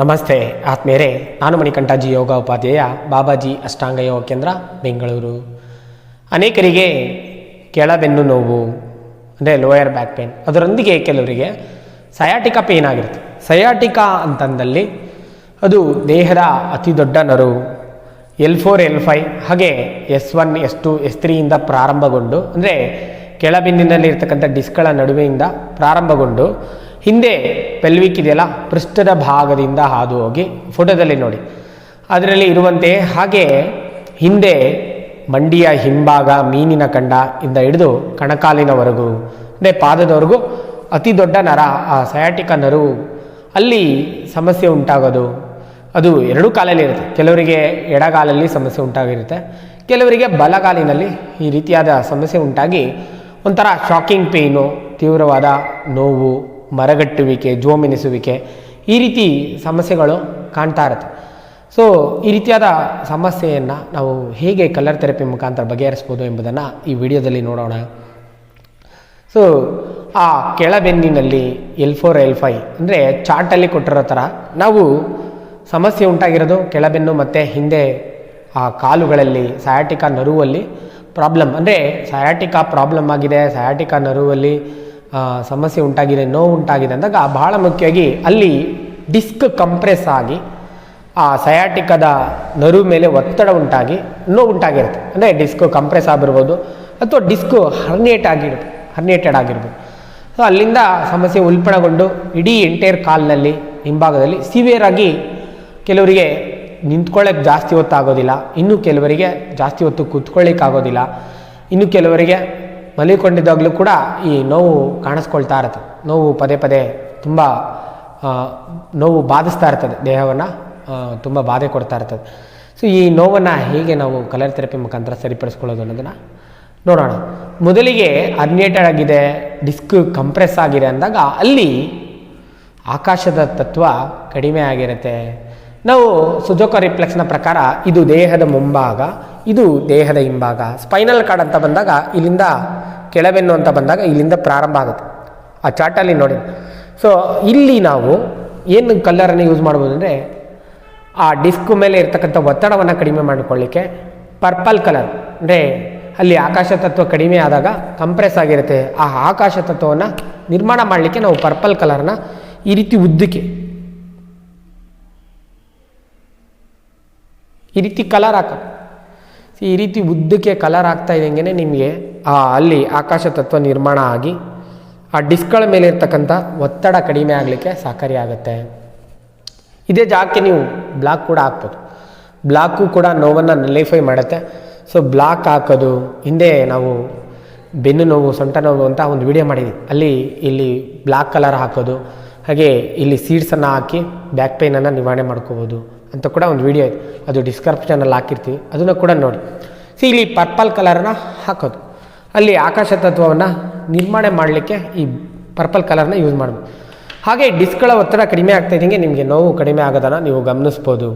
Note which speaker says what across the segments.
Speaker 1: ನಮಸ್ತೆ ಆತ್ಮೇರೆ ನಾನು ಮಣಿಕಂಠಾಜಿ ಯೋಗ ಉಪಾಧ್ಯಾಯ ಬಾಬಾಜಿ ಅಷ್ಟಾಂಗ ಯೋಗ ಕೇಂದ್ರ, ಬೆಂಗಳೂರು. ಅನೇಕರಿಗೆ ಕೆಳಬೆನ್ನು ನೋವು, ಅಂದರೆ ಲೋಯರ್ ಬ್ಯಾಕ್ ಪೇನ್ ಅದರೊಂದಿಗೆ ಕೆಲವರಿಗೆ ಸಯಾಟಿಕಾ ಪೇನ್ ಆಗಿರುತ್ತೆ. ಸಯಾಟಿಕಾ ಅಂತಂದಲ್ಲಿ ಅದು ದೇಹದ ಅತಿ ದೊಡ್ಡ ನರು, ಎಲ್ ಫೋರ್, ಎಲ್ ಫೈ ಹಾಗೆ S one, S two, S ತ್ರೀಯಿಂದ ಪ್ರಾರಂಭಗೊಂಡು, ಅಂದರೆ ಕೆಳಬೆನ್ನಿನಲ್ಲಿರ್ತಕ್ಕಂಥ ಡಿಸ್ಕ್ಗಳ ನಡುವೆಯಿಂದ ಪ್ರಾರಂಭಗೊಂಡು ಹಿಂದೆ ಪೆಲ್ವಿಕ್ ಇದೆಯಲ್ಲ ಪೃಷ್ಠದ ಭಾಗದಿಂದ ಹಾದು ಹೋಗಿ ಫೋಟೋದಲ್ಲಿ ನೋಡಿ. ಅದರಲ್ಲಿ ಇರುವಂತೆ ಹಾಗೆ ಹಿಂದೆ ಮಂಡಿಯ ಹಿಂಭಾಗ, ಮೀನಿನ ಕಂಡ ಇಂದ ಹಿಡಿದು ಕಣಕಾಲಿನವರೆಗೂ, ಅಂದರೆ ಪಾದದವರೆಗೂ ಅತಿ ದೊಡ್ಡ ನರ, ಆ ಸಯಾಟಿಕ ನರು, ಅಲ್ಲಿ ಸಮಸ್ಯೆ ಉಂಟಾಗೋದು. ಅದು ಎರಡೂ ಕಾಲಲ್ಲಿ ಇರುತ್ತೆ. ಕೆಲವರಿಗೆ ಎಡಗಾಲಲ್ಲಿ ಸಮಸ್ಯೆ ಉಂಟಾಗಿರುತ್ತೆ. ಕೆಲವರಿಗೆ ಬಲಗಾಲಿನಲ್ಲಿ ಈ ರೀತಿಯಾದ ಸಮಸ್ಯೆ ಉಂಟಾಗಿ ಒಂಥರ ಶಾಕಿಂಗ್ ಪೇಯ್ನು ತೀವ್ರವಾದ ನೋವು ಮರಗಟ್ಟುವಿಕೆ, ಜೋಮಿನಿಸುವಿಕೆ ಈ ರೀತಿ ಸಮಸ್ಯೆಗಳು ಕಾಣ್ತಾ ಇರುತ್ತೆ. ಸೊ ಈ ರೀತಿಯಾದ ಸಮಸ್ಯೆಯನ್ನು ನಾವು ಹೇಗೆ ಕಲರ್ ಥೆರಪಿ ಮುಖಾಂತರ ಬಗೆಹರಿಸ್ಬೋದು ಎಂಬುದನ್ನು ಈ ವಿಡಿಯೋದಲ್ಲಿ ನೋಡೋಣ. ಸೊ ಆ ಕೆಳಬೆನ್ನಿನಲ್ಲಿ ಎಲ್ ಫೋರ್ ಎಲ್ ಫೈ ಅಂದರೆ ಚಾರ್ಟಲ್ಲಿ ಕೊಟ್ಟಿರೋ ಥರ ನಾವು ಸಮಸ್ಯೆ ಉಂಟಾಗಿರೋದು ಕೆಳಬೆನ್ನು ಮತ್ತು ಹಿಂದೆ ಆ ಕಾಲುಗಳಲ್ಲಿ ಸಯಾಟಿಕಾ ನರುವಲ್ಲಿ ಪ್ರಾಬ್ಲಮ್ ಅಂದರೆ ಸಯಾಟಿಕಾ ಪ್ರಾಬ್ಲಮ್ ಆಗಿದೆ ಸಯಾಟಿಕಾ ನರುವಲ್ಲಿ ಸಮಸ್ಯೆ ಉಂಟಾಗಿದೆ, ನೋವು ಉಂಟಾಗಿದೆ ಅಂದಾಗ ಬಹಳ ಮುಖ್ಯವಾಗಿ ಅಲ್ಲಿ ಡಿಸ್ಕ್ ಕಂಪ್ರೆಸ್ ಆಗಿ ಆ ಸಯಾಟಿಕದ ನರು ಮೇಲೆ ಒತ್ತಡ ಉಂಟಾಗಿ, ನೋವು ಉಂಟಾಗಿರುತ್ತೆ. ಅಂದರೆ ಡಿಸ್ಕ್ ಕಂಪ್ರೆಸ್ ಆಗಿರ್ಬೋದು ಅಥವಾ ಡಿಸ್ಕು ಹರ್ನೇಟ್ ಆಗಿರ್ಬೋದು ಹರ್ನೇಟೆಡ್ ಆಗಿರ್ಬೋದು. ಸೊ ಅಲ್ಲಿಂದ ಸಮಸ್ಯೆ ಉಲ್ಪಣಗೊಂಡು ಇಡೀ ಎಂಟೈರ್ ಕಾಲ್ನಲ್ಲಿ, ಹಿಂಭಾಗದಲ್ಲಿ ಸಿವಿಯರ್ ಆಗಿ ಕೆಲವರಿಗೆ ನಿಂತ್ಕೊಳ್ಳೋಕೆ ಜಾಸ್ತಿ ಹೊತ್ತು ಆಗೋದಿಲ್ಲ ಇನ್ನು ಕೆಲವರಿಗೆ ಜಾಸ್ತಿ ಹೊತ್ತು ಕೂತ್ಕೊಳ್ಳಿಕ್ಕಾಗೋದಿಲ್ಲ. ಇನ್ನು ಕೆಲವರಿಗೆ ಮಲಿಕೊಂಡಿದ್ದಾಗಲೂ ಕೂಡ ಈ ನೋವು ಕಾಣಿಸ್ಕೊಳ್ತಾ ಇರುತ್ತೆ. ನೋವು ಪದೇ ಪದೇ ತುಂಬ ನೋವು ಬಾಧಿಸ್ತಾ ಇರ್ತದೆ. ದೇಹವನ್ನು ತುಂಬ ಬಾಧೆ ಕೊಡ್ತಾ ಇರ್ತದೆ. ಸೊ ಈ ನೋವನ್ನು ಹೇಗೆ ನಾವು ಕಲರ್ ಥೆರಪಿ ಮುಖಾಂತರ ಸರಿಪಡಿಸ್ಕೊಳ್ಳೋದು ಅನ್ನೋದನ್ನು ನೋಡೋಣ. ಮೊದಲಿಗೆ ಅರ್ನೇಟೆಡ್ ಆಗಿದೆ ಡಿಸ್ಕ್ ಕಂಪ್ರೆಸ್ ಆಗಿದೆ ಅಂದಾಗ ಅಲ್ಲಿ ಆಕಾಶದ ತತ್ವ ಕಡಿಮೆ ಆಗಿರುತ್ತೆ. ನಾವು ಸುಜೋಕ ರಿಫ್ಲೆಕ್ಸ್ನ ಪ್ರಕಾರ ಇದು ದೇಹದ ಮುಂಭಾಗ ಇದು ದೇಹದ ಹಿಂಭಾಗ ಸ್ಪೈನಲ್ ಕಾರ್ಡ್ ಅಂತ ಬಂದಾಗ ಇಲ್ಲಿಂದ ಕೆಳವೆನ್ನು ಅಂತ ಬಂದಾಗ ಇಲ್ಲಿಂದ ಪ್ರಾರಂಭ ಆಗುತ್ತೆ. ಆ ಚಾರ್ಟಲ್ಲಿ ನೋಡಿ. ಸೊ ಇಲ್ಲಿ ನಾವು ಏನು ಕಲ್ಲರನ್ನು ಯೂಸ್ ಮಾಡ್ಬೋದು ಅಂದರೆ ಆ ಡಿಸ್ಕ್ ಮೇಲೆ ಇರ್ತಕ್ಕಂಥ ಒತ್ತಡವನ್ನು ಕಡಿಮೆ ಮಾಡಿಕೊಳ್ಳಿಕ್ಕೆ ಪರ್ಪಲ್ ಕಲರ್ ಅಂದರೆ ಅಲ್ಲಿ ಆಕಾಶ ತತ್ವ ಕಡಿಮೆ ಆದಾಗ ಕಂಪ್ರೆಸ್ ಆಗಿರುತ್ತೆ. ಆ ಆಕಾಶ ತತ್ವವನ್ನು ನಿರ್ಮಾಣ ಮಾಡಲಿಕ್ಕೆ ನಾವು ಪರ್ಪಲ್ ಕಲರ್ನ ಈ ರೀತಿ ಉದ್ದಕ್ಕೆ ಈ ರೀತಿ ಕಲರ್ ಹಾಕ ಈ ರೀತಿ ಉದ್ದಕ್ಕೆ ಕಲರ್ ಆಗ್ತಾ ಇದ್ದಂಗೆ ನಿಮಗೆ ಆ ಅಲ್ಲಿ ಆಕಾಶ ತತ್ವ ನಿರ್ಮಾಣ ಆಗಿ ಆ ಡಿಸ್ಕ್ಗಳ ಮೇಲೆ ಇರ್ತಕ್ಕಂಥ ಒತ್ತಡ ಕಡಿಮೆ ಆಗಲಿಕ್ಕೆ ಸಹಕಾರಿಯಾಗುತ್ತೆ ಇದೇ ಜಾಗಕ್ಕೆ ನೀವು ಬ್ಲಾಕ್ ಕೂಡ ಹಾಕ್ಬೋದು. ಬ್ಲಾಕು ಕೂಡ ನೋವನ್ನು ನಲಿಫೈ ಮಾಡುತ್ತೆ. ಸೊ ಬ್ಲಾಕ್ ಹಾಕೋದು, ಹಿಂದೆ ನಾವು ಬೆನ್ನು ನೋವು, ಸೊಂಟ ನೋವು ಅಂತ ಒಂದು ವಿಡಿಯೋ ಮಾಡಿದ್ವಿ. ಅಲ್ಲಿ ಇಲ್ಲಿ ಬ್ಲಾಕ್ ಕಲರ್ ಹಾಕೋದು. ಹಾಗೆ ಇಲ್ಲಿ ಸೀಡ್ಸನ್ನು ಹಾಕಿ ಬ್ಯಾಕ್ ಪೇನನ್ನು ನಿವಾರಣೆ ಮಾಡ್ಕೋಬೋದು ಅಂತ ಕೂಡ ಒಂದು ವಿಡಿಯೋ ಇದೆ ಅದು ಡಿಸ್ಕ್ರಿಪ್ಷನಲ್ಲಿ ಹಾಕಿರ್ತೀವಿ. ಅದನ್ನು ಕೂಡ ನೋಡಿ. ಸಿ ಇಲ್ಲಿ ಪರ್ಪಲ್ ಕಲರನ್ನು ಹಾಕೋದು. ಅಲ್ಲಿ ಆಕಾಶ ತತ್ವವನ್ನು ನಿರ್ಮಾಣ ಮಾಡಲಿಕ್ಕೆ ಈ ಪರ್ಪಲ್ ಕಲರ್ನ ಯೂಸ್ ಮಾಡ್ಬೋದು. ಹಾಗೆ ಡಿಸ್ಕ್ಗಳ ಒತ್ತಡ ಕಡಿಮೆ ಆಗ್ತಾ ಇದ್ದಂಗೆ ನಿಮಗೆ ನೋವು ಕಡಿಮೆ ಆಗೋದನ್ನು ನೀವು ಗಮನಿಸ್ಬೋದು.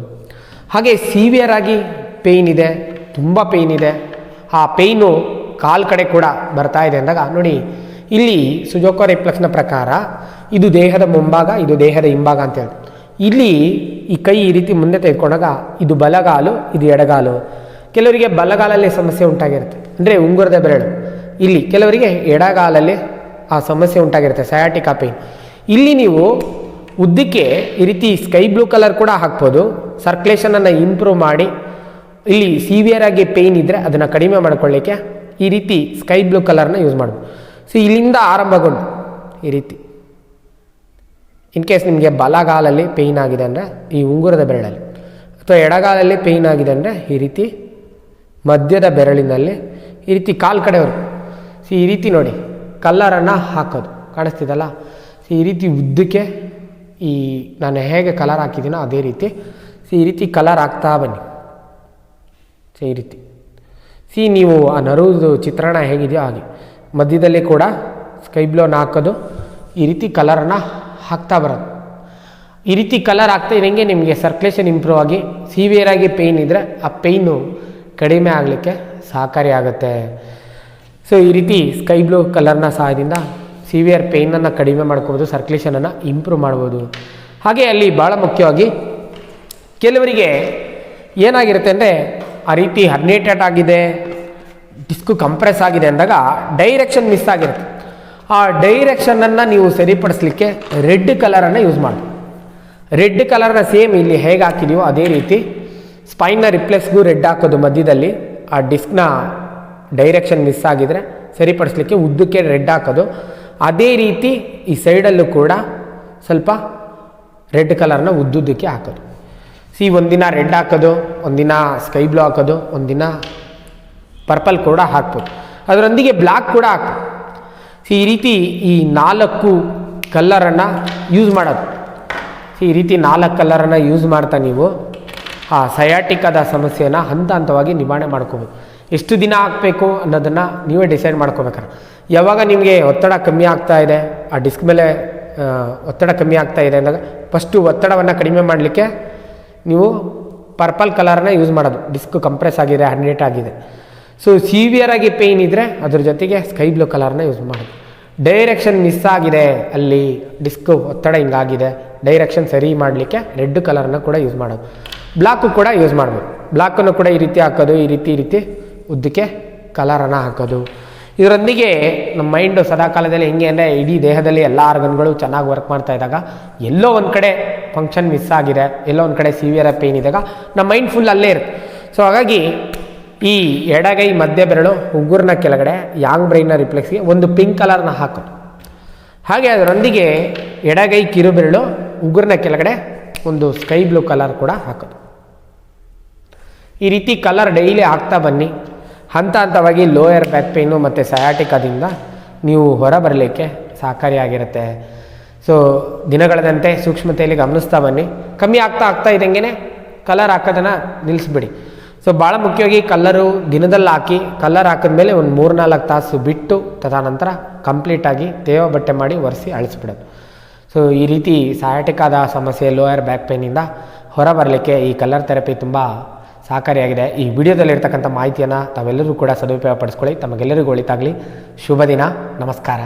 Speaker 1: ಹಾಗೆ ಸಿವಿಯರ್ ಆಗಿ ಪೇಯ್ನ್ ಇದೆ, ತುಂಬ ಪೇಯ್ನ್ ಇದೆ. ಆ ಪೇಯ್ನು ಕಾಲು ಕಡೆ ಕೂಡ ಬರ್ತಾ ಇದೆ ಅಂದಾಗ ನೋಡಿ, ಇಲ್ಲಿ ಸುಜೋಕೋ ರೆಪ್ಲೆಕ್ಸ್ನ ಪ್ರಕಾರ ಇದು ದೇಹದ ಮುಂಭಾಗ, ಇದು ದೇಹದ ಹಿಂಭಾಗ ಅಂತ ಹೇಳಿ ಇಲ್ಲಿ ಈ ಕೈ ಈ ರೀತಿ ಮುಂದೆ ತೆಗೆದುಕೊಂಡಾಗ ಇದು ಬಲಗಾಲು, ಇದು ಎಡಗಾಲು. ಕೆಲವರಿಗೆ ಬಲಗಾಲಲ್ಲಿ ಸಮಸ್ಯೆ ಉಂಟಾಗಿರುತ್ತೆ. ಅಂದರೆ ಉಂಗುರದ ಬೆರಳು. ಇಲ್ಲಿ ಕೆಲವರಿಗೆ ಎಡಗಾಲಲ್ಲಿ ಆ ಸಮಸ್ಯೆ ಉಂಟಾಗಿರುತ್ತೆ ಸಯಾಟಿಕಾ ಪೇನ್ ಇಲ್ಲಿ ನೀವು ಉದ್ದಕ್ಕೆ ಈ ರೀತಿ ಸ್ಕೈ ಬ್ಲೂ ಕಲರ್ ಕೂಡ ಹಾಕ್ಬೋದು. ಸರ್ಕ್ಯುಲೇಷನನ್ನು ಇಂಪ್ರೂವ್ ಮಾಡಿ, ಇಲ್ಲಿ ಸಿವಿಯರ್ ಆಗಿ ಪೇಯ್ನ್ ಇದ್ದರೆ ಅದನ್ನು ಕಡಿಮೆ ಮಾಡ್ಕೊಳ್ಳಿಕ್ಕೆ ಈ ರೀತಿ ಸ್ಕೈ ಬ್ಲೂ ಕಲರ್ನ ಯೂಸ್ ಮಾಡ್ಬೋದು. ಸೊ ಇಲ್ಲಿಂದ ಆರಂಭಗೊಂಡು ಈ ರೀತಿ. ಇನ್ ಕೇಸ್ ನಿಮಗೆ ಬಲಗಾಲಲ್ಲಿ ಪೇಯ್ನ್ ಆಗಿದೆ ಅಂದರೆ ಈ ಉಂಗುರದ ಬೆರಳಲ್ಲಿ, ಅಥವಾ ಎಡಗಾಲಲ್ಲಿ ಪೇಯ್ನ್ ಆಗಿದೆ ಅಂದರೆ ಈ ರೀತಿ ಮಧ್ಯದ ಬೆರಳಿನಲ್ಲಿ ಈ ರೀತಿ ಕಾಲು ಕಡೆಯವರು ಸಿ ಈ ರೀತಿ ನೋಡಿ, ಕಲ್ಲರನ್ನು ಹಾಕೋದು. ಕಾಣಿಸ್ತಿದಲ್ಲ? ಸಿ ಈ ರೀತಿ ಉದ್ದಕ್ಕೆ ಈ ನಾನು ಹೇಗೆ ಕಲರ್ ಹಾಕಿದ್ದೀನೋ ಅದೇ ರೀತಿ. ಸಿ ಈ ರೀತಿ ಕಲರ್ ಹಾಕ್ತಾ ಬನ್ನಿ. ಸಿ ಈ ರೀತಿ. ಸಿ ನೀವು ಆ ನರುವುದು ಚಿತ್ರಣ ಹೇಗಿದೆಯೋ ಹಾಗೆ. ಮಧ್ಯದಲ್ಲಿ ಕೂಡ ಸ್ಕೈ ಬ್ಲೋನ ಹಾಕೋದು. ಈ ರೀತಿ ಕಲರನ್ನು ಹಾಕ್ತಾ ಬರೋದು. ಈ ರೀತಿ ಕಲರ್ ಆಗ್ತಾ ಇದ್ದಂಗೆ ನಿಮಗೆ ಸರ್ಕ್ಯುಲೇಷನ್ ಇಂಪ್ರೂವ್ ಆಗಿ ಸಿವಿಯರ್ ಆಗಿ ಪೇಯ್ನ್ ಇದ್ದರೆ ಆ ಪೇಯ್ನು ಕಡಿಮೆ ಆಗಲಿಕ್ಕೆ ಸಹಕಾರಿ ಆಗುತ್ತೆ. ಸೊ ಈ ರೀತಿ ಸ್ಕೈ ಬ್ಲೂ ಕಲರ್ನ ಸಹಾಯದಿಂದ ಸಿವಿಯರ್ ಪೇಯ್ನನ್ನು ಕಡಿಮೆ ಮಾಡ್ಕೋಬೋದು ಸರ್ಕ್ಯುಲೇಷನನ್ನು ಇಂಪ್ರೂವ್ ಮಾಡ್ಬೋದು. ಹಾಗೆ ಅಲ್ಲಿ ಭಾಳ ಮುಖ್ಯವಾಗಿ ಕೆಲವರಿಗೆ ಏನಾಗಿರುತ್ತೆ ಅಂದರೆ ಆ ರೀತಿ ಹರ್ನೇಟೆಡ್ ಆಗಿದೆ ಡಿಸ್ಕು ಕಂಪ್ರೆಸ್ ಆಗಿದೆ ಅಂದಾಗ ಡೈರೆಕ್ಷನ್ ಮಿಸ್ ಆಗಿರುತ್ತೆ. ಆ ಡೈರೆಕ್ಷನನ್ನು ನೀವು ಸರಿಪಡಿಸ್ಲಿಕ್ಕೆ ರೆಡ್ ಕಲರನ್ನು ಯೂಸ್ ಮಾಡಿ. ರೆಡ್ ಕಲರ್ನ ಸೇಮ್ ಇಲ್ಲಿ ಹೇಗೆ ಹಾಕಿದೀವೋ ಅದೇ ರೀತಿ ಸ್ಪೈನ್ನ ರಿಪ್ಲೇಸ್ಗೂ ರೆಡ್ ಹಾಕೋದು ಮಧ್ಯದಲ್ಲಿ ಆ ಡಿಸ್ಕ್ನ ಡೈರೆಕ್ಷನ್ ಮಿಸ್ ಆಗಿದರೆ ಸರಿಪಡಿಸ್ಲಿಕ್ಕೆ ಉದ್ದಕ್ಕೆ ರೆಡ್ ಹಾಕೋದು. ಅದೇ ರೀತಿ ಈ ಸೈಡಲ್ಲೂ ಕೂಡ ಸ್ವಲ್ಪ ರೆಡ್ ಕಲರ್ನ ಉದ್ದುದ್ದಕ್ಕೆ ಹಾಕೋದು. ಸಿ ಒಂದಿನ ರೆಡ್ ಹಾಕೋದು, ಒಂದಿನ ಸ್ಕೈ ಬ್ಲೂ ಹಾಕೋದು, ಒಂದಿನ ಪರ್ಪಲ್ ಕೂಡ ಹಾಕ್ಬೋದು. ಅದರೊಂದಿಗೆ ಬ್ಲ್ಯಾಕ್ ಕೂಡ ಹಾಕ್ಬೋದು ಈ ರೀತಿ ಈ ನಾಲ್ಕು ಕಲ್ಲರನ್ನು ಯೂಸ್ ಮಾಡೋದು. ಈ ರೀತಿ ನಾಲ್ಕು ಕಲ್ಲರನ್ನು ಯೂಸ್ ಮಾಡ್ತಾ ನೀವು, ಆ ಸಯಾಟಿಕದ ಸಮಸ್ಯೆನ ಹಂತ ಹಂತವಾಗಿ ನಿವಾರಣೆ ಮಾಡ್ಕೋಬೋದು. ಎಷ್ಟು ದಿನ ಹಾಕಬೇಕು ಅನ್ನೋದನ್ನು ನೀವೇ ಡಿಸೈಡ್ ಮಾಡ್ಕೋಬೇಕಾರೆ ಯಾವಾಗ ನಿಮಗೆ ಒತ್ತಡ ಕಮ್ಮಿ ಆಗ್ತಾ ಇದೆ, ಆ ಡಿಸ್ಕ್ ಮೇಲೆ ಒತ್ತಡ ಕಮ್ಮಿ ಆಗ್ತಾ ಇದೆ ಅಂದಾಗ ಫಸ್ಟು ಒತ್ತಡವನ್ನು ಕಡಿಮೆ ಮಾಡಲಿಕ್ಕೆ ನೀವು ಪರ್ಪಲ್ ಕಲರನ್ನ ಯೂಸ್ ಮಾಡೋದು. ಡಿಸ್ಕ್ ಕಂಪ್ರೆಸ್ ಆಗಿದೆ ಹಂಡ್ರೇಟ್ ಆಗಿದೆ. ಸೊ ಸಿವಿಯರ್ ಆಗಿ ಪೇಯ್ನ್ ಇದ್ದರೆ ಅದ್ರ ಜೊತೆಗೆ ಸ್ಕೈ ಬ್ಲೂ ಕಲರ್ನ ಯೂಸ್ ಮಾಡೋದು. ಡೈರೆಕ್ಷನ್ ಮಿಸ್ ಆಗಿದೆ ಅಲ್ಲಿ ಡಿಸ್ಕ್ ಒತ್ತಡ ಹಿಂಗಾಗಿದೆ ಡೈರೆಕ್ಷನ್ ಸರಿ ಮಾಡಲಿಕ್ಕೆ ರೆಡ್ ಕಲರ್ನ ಕೂಡ ಯೂಸ್ ಮಾಡೋದು. ಬ್ಲಾಕು ಕೂಡ ಯೂಸ್ ಮಾಡ್ಬೋದು. ಬ್ಲಾಕನ್ನು ಕೂಡ ಈ ರೀತಿ ಹಾಕೋದು, ಈ ರೀತಿ ಈ ರೀತಿ ಉದ್ದಕ್ಕೆ ಕಲರನ್ನು ಹಾಕೋದು. ಇದರೊಂದಿಗೆ ನಮ್ಮ ಮೈಂಡು ಸದಾಕಾಲದಲ್ಲಿ ಹೆಂಗೆ ಅಂದರೆ ಇಡೀ ದೇಹದಲ್ಲಿ ಎಲ್ಲ ಆರ್ಗನ್ಗಳು ಚೆನ್ನಾಗಿ ವರ್ಕ್ ಮಾಡ್ತಾ ಇದ್ದಾಗ ಎಲ್ಲೋ ಒಂದು ಕಡೆ ಫಂಕ್ಷನ್ ಮಿಸ್ ಆಗಿದೆ, ಎಲ್ಲೋ ಒಂದು ಕಡೆ ಸಿವಿಯರ್ ಪೇಯ್ನ್ ಇದ್ದಾಗ ನಮ್ಮ ಮೈಂಡ್ ಫುಲ್ ಅಲ್ಲೇ ಇರುತ್ತೆ. ಸೊ ಹಾಗಾಗಿ ಈ ಎಡಗೈ ಮಧ್ಯ ಬೆರಳು ಉಗುರ್ನ ಕೆಳಗಡೆ ಯಾಂಗ್ ಬ್ರೈನ್ನ ರಿಫ್ಲೆಕ್ಸ್ಗೆ ಒಂದು ಪಿಂಕ್ ಕಲರ್ನ ಹಾಕೋದು. ಹಾಗೆ ಅದರೊಂದಿಗೆ ಎಡಗೈ ಕಿರು ಬೆರಳು ಉಗುರ್ನ ಕೆಳಗಡೆ ಒಂದು ಸ್ಕೈ ಬ್ಲೂ ಕಲರ್ ಕೂಡ ಹಾಕೋದು. ಈ ರೀತಿ ಕಲರ್ ಡೈಲಿ ಹಾಕ್ತಾ ಬನ್ನಿ. ಹಂತ ಹಂತವಾಗಿ ಲೋಯರ್ ಬ್ಯಾಕ್ ಪೇಯ್ನು ಮತ್ತು ಸಯಾಟಿಕಾದಿಂದ ನೀವು ಹೊರ ಬರಲಿಕ್ಕೆ ಸಹಕಾರಿಯಾಗಿರುತ್ತೆ. ಸೊ ದಿನಗಳದಂತೆ ಸೂಕ್ಷ್ಮತೆಯಲ್ಲಿ ಗಮನಿಸ್ತಾ ಬನ್ನಿ. ಕಮ್ಮಿ ಆಗ್ತಾ ಆಗ್ತಾ ಇದ್ದಂಗೆ ಕಲರ್ ಹಾಕೋದನ್ನು ನಿಲ್ಲಿಸ್ಬಿಡಿ ಸೊ ಭಾಳ ಮುಖ್ಯವಾಗಿ ಕಲ್ಲರು ದಿನದಲ್ಲಿ ಹಾಕಿ, ಕಲ್ಲರ್ ಹಾಕಿದ್ಮೇಲೆ ಒಂದು ಮೂರು ನಾಲ್ಕು ತಾಸು ಬಿಟ್ಟು ತದನಂತರ ಕಂಪ್ಲೀಟಾಗಿ ತೇವ ಬಟ್ಟೆ ಮಾಡಿ ಒರೆಸಿ ಅಳಿಸ್ಬಿಡೋದು. ಸೊ ಈ ರೀತಿ ಸಯಾಟಿಕಾದ ಸಮಸ್ಯೆ ಲೋಯರ್ ಬ್ಯಾಕ್ ಪೇನಿಂದ ಹೊರ ಬರಲಿಕ್ಕೆ ಈ ಕಲ್ಲರ್ ಥೆರಪಿ ತುಂಬ ಸಹಕಾರಿಯಾಗಿದೆ. ಈ ವಿಡಿಯೋದಲ್ಲಿರ್ತಕ್ಕಂಥ ಮಾಹಿತಿಯನ್ನು ತಾವೆಲ್ಲರೂ ಕೂಡ ಸದುಪಯೋಗ ಪಡಿಸ್ಕೊಳ್ಳಿ ತಮಗೆಲ್ಲರಿಗೂ ಒಳಿತಾಗಲಿ. ಶುಭ ದಿನ. ನಮಸ್ಕಾರ.